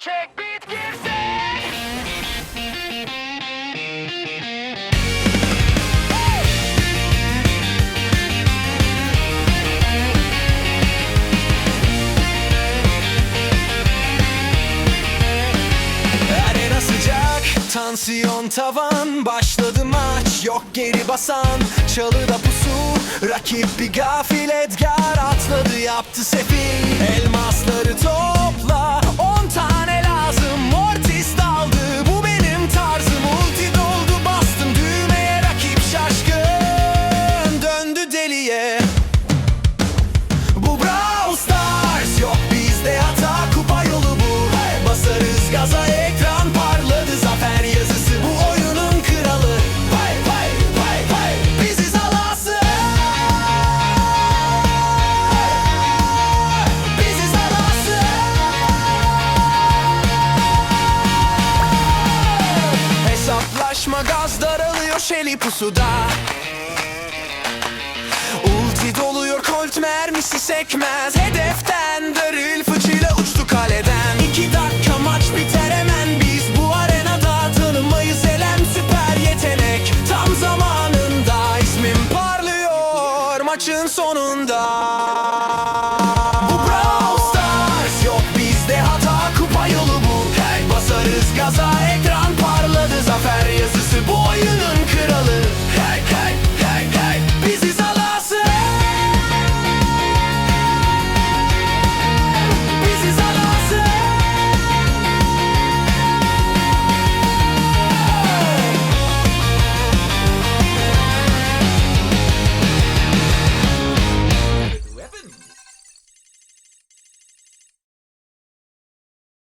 çek bit girsin. Arena sıcak, tansiyon tavan. Başladı maç, yok geri basan. Çalıda pusu, rakip bir gafil Edgar. Atladı yaptı sefil Hesaplaşma gaz daralıyor şeli pusuda. Ulti doluyor kolt mermisi sekmez. Hedeften darıl fıçıyla uçtu kaleden. İki dakika maç biter hemen. Biz bu arenada Tanımayız elem süper yetenek. Tam zamanında ismim parlıyor maçın sonunda